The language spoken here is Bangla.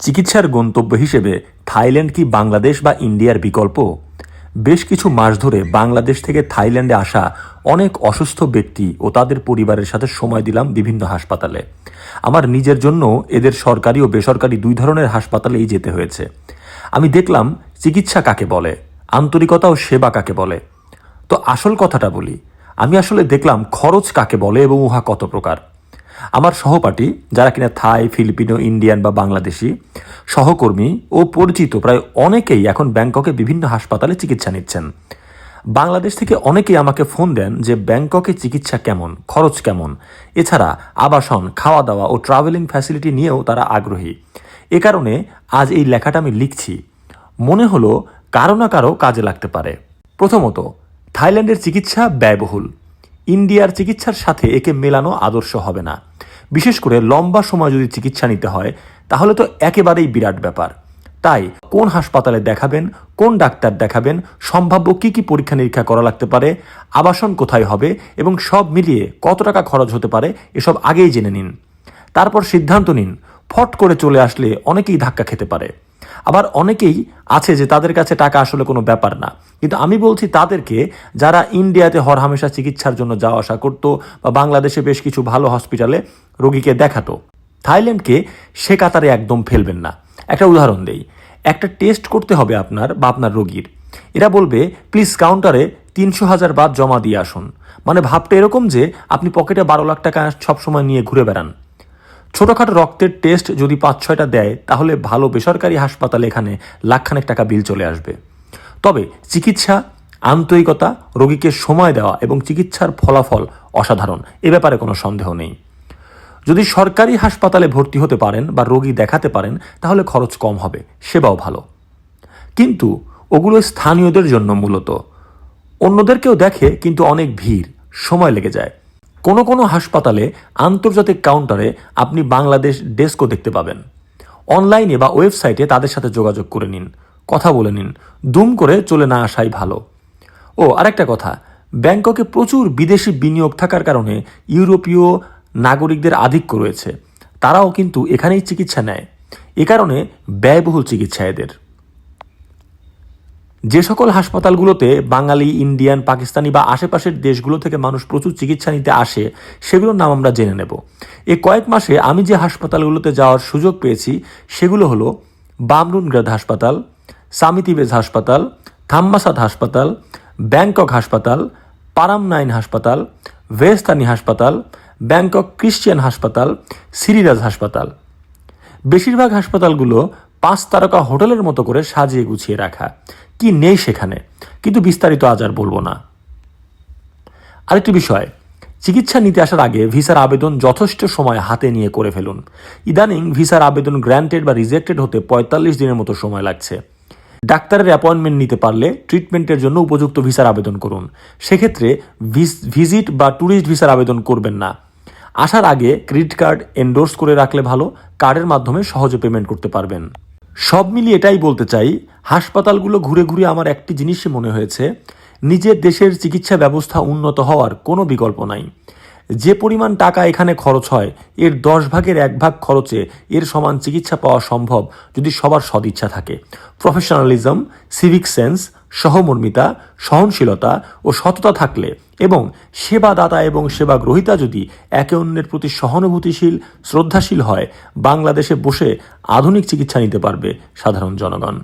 চিকিৎসার গন্তব্য হিসেবে থাইল্যান্ড কি বাংলাদেশ বা ইন্ডিয়ার বিকল্প? বেশ কিছু মাস ধরে বাংলাদেশ থেকে থাইল্যান্ডে আসা অনেক অসুস্থ ব্যক্তি ও তাদের পরিবারের সাথে সময় দিলাম বিভিন্ন হাসপাতালে। আমার নিজের জন্য এদের সরকারি ও বেসরকারি দুই ধরনের হাসপাতালেই যেতে হয়েছে। আমি দেখলাম চিকিৎসা কাকে বলে, আন্তরিকতা ও সেবা কাকে বলে। তো আসল কথাটা বলি, আমি আসলে দেখলাম খরচ কাকে বলে এবং উহা কত প্রকার। আমার সহপাঠী, যারা কিনা থাই, ফিলিপিনো, ইন্ডিয়ান বা বাংলাদেশি, সহকর্মী ও পরিচিত প্রায় অনেকেই এখন ব্যাংককে বিভিন্ন হাসপাতালে চিকিৎসা নিচ্ছেন। বাংলাদেশ থেকে অনেকেই আমাকে ফোন দেন যে ব্যাংককে চিকিৎসা কেমন, খরচ কেমন। এছাড়া আবাসন খাওয়া দাওয়া ও ট্রাভেলিং ফ্যাসিলিটি নিয়েও তারা আগ্রহী। এ কারণে আজ এই লেখাটা আমি লিখছি। মনে হলো কারও না কারও কাজে লাগতে পারে। প্রথমত, থাইল্যান্ডের চিকিৎসা ব্যয়বহুল। ইন্ডিয়ার চিকিৎসার সাথে একে মেলানো আদর্শ হবে না। বিশেষ করে লম্বা সময় যদি চিকিৎসা নিতে হয়, তাহলে তো একেবারেই বিরাট ব্যাপার। তাই কোন হাসপাতালে দেখাবেন, কোন ডাক্তার দেখাবেন, সম্ভাব্য কি কি পরীক্ষা নিরীক্ষা করা লাগতে পারে, আবাসন কোথায় হবে এবং সব মিলিয়ে কত টাকা খরচ হতে পারে, এসব আগেই জেনে নিন। তারপর সিদ্ধান্ত নিন, ফট করে চলে আসলে অনেকেই ধাক্কা খেতে পারে। আবার অনেকেই আছে যে তাদের কাছে টাকা আসলে কোনো ব্যাপার না। কিন্তু আমি বলছি তাদেরকে যারা ইন্ডিয়াতে হরহামেশা চিকিৎসার জন্য যাওয়া আসা করতো বা বাংলাদেশে বেশ কিছু ভালো হসপিটালে রোগীকে দেখাতো, থাইল্যান্ডকে সে কাতারে একদম ফেলবেন না। একটা উদাহরণ দেই, একটা টেস্ট করতে হবে আপনার বা আপনার রোগীর। এরা বলবে, প্লিজ কাউন্টারে তিনশো হাজার বাদ জমা দিয়ে আসুন। মানে ভাবটা এরকম যে আপনি পকেটে বারো লাখ টাকা সবসময় নিয়ে ঘুরে বেড়ান। ছোটোখাটো রক্তের টেস্ট যদি পাঁচ ছয়টা দেয়, তাহলে ভালো বেসরকারি হাসপাতালে এখানে লাখখানেক টাকা বিল চলে আসবে। তবে চিকিৎসা, আন্তরিকতা, রোগীকে সময় দেওয়া এবং চিকিৎসার ফলাফল অসাধারণ, এ ব্যাপারে কোনো সন্দেহ নেই। যদি সরকারি হাসপাতালে ভর্তি হতে পারেন বা রোগী দেখাতে পারেন, তাহলে খরচ কম হবে, সেবাও ভালো। কিন্তু ওগুলো স্থানীয়দের জন্য মূলত। অন্যদেরকেও দেখে কিন্তু অনেক ভিড়, সময় লেগে যায়। কোনো কোনো হাসপাতালে আন্তর্জাতিক কাউন্টারে আপনি বাংলাদেশ ডেস্কও দেখতে পাবেন। অনলাইনে বা ওয়েবসাইটে তাদের সাথে যোগাযোগ করে নিন। কথা বলে নিন। দুম করে চলে না আসাই ভালো। ও, আরেকটা কথা। ব্যাংককে প্রচুর বিদেশি বিনিয়োগ থাকার কারণে ইউরোপীয় নাগরিকদের আধিক্য রয়েছে। তারাও কিন্তু এখানেই চিকিৎসা নেয়। এ কারণে ব্যয়বহুল চিকিৎসা এদের। যে সকল হাসপাতালগুলোতে বাঙালি, ইন্ডিয়ান, পাকিস্তানি বা আশেপাশের দেশগুলো থেকে মানুষ প্রচুর চিকিৎসা নিতে আসে, সেগুলোর নাম আমরা জেনে নেব। এ কয়েক মাসে আমি যে হাসপাতালগুলোতে যাওয়ার সুযোগ পেয়েছি, সেগুলো হলো বামরুনগ্রাদ হাসপাতাল সামিতিবেজ হাসপাতাল, থাম্মাসাদ হাসপাতাল, ব্যাংকক হাসপাতাল, পারাম নাইন হাসপাতাল ভেস্তানি হাসপাতাল, ব্যাংকক ক্রিশ্চিয়ান হাসপাতাল, সিরিরাজ হাসপাতাল। বেশিরভাগ হাসপাতালগুলো পাঁচ তারকা হোটেলের মতো করে সাজিয়ে গুছিয়ে রাখা। কি নেই সেখানে? কিন্তু বিস্তারিত আজ আর বলব না। আরেকটি বিষয়, চিকিৎসা নিতে আসার আগে ভিসার আবেদন যথেষ্ট সময় হাতে নিয়ে করে ফেলুন। ইদানিং ভিসার আবেদন গ্র্যান্টেড বা রিজেক্টেড হতে পঁয়তাল্লিশ দিনের মতো সময় লাগছে। ডাক্তারের অ্যাপয়েন্টমেন্ট নিতে পারলে ট্রিটমেন্টের জন্য উপযুক্ত ভিসার আবেদন করুন। সেক্ষেত্রে ভিজিট বা ট্যুরিস্ট ভিসার আবেদন করবেন না। আসার আগে ক্রেডিট কার্ড এন্ডোর্স করে রাখলে ভালো, কার্ডের মাধ্যমে সহজে পেমেন্ট করতে পারবেন। সব মিলিয়ে এটাই বলতে চাই, হাসপাতালগুলো ঘুরে ঘুরে আমার একটি জিনিসই মনে হয়েছে, নিজের দেশের চিকিৎসা ব্যবস্থা উন্নত হওয়ার কোনো বিকল্প নাই। যে পরিমাণ টাকা এখানে খরচ হয়, এর দশ ভাগের এক ভাগ খরচে এর সমান চিকিৎসা পাওয়া সম্ভব যদি সবার সদিচ্ছা থাকে। প্রফেশনালিজম, সিভিক সেন্স, সহমর্মিতা, সহনশীলতা ও সততা থাকলে এবং সেবাদাতা এবং সেবা গ্রহীতা যদি একে অন্যের প্রতি সহানুভূতিশীল, শ্রদ্ধাশীল হয়, বাংলাদেশে বসে আধুনিক চিকিৎসা নিতে পারবে সাধারণ জনগণ।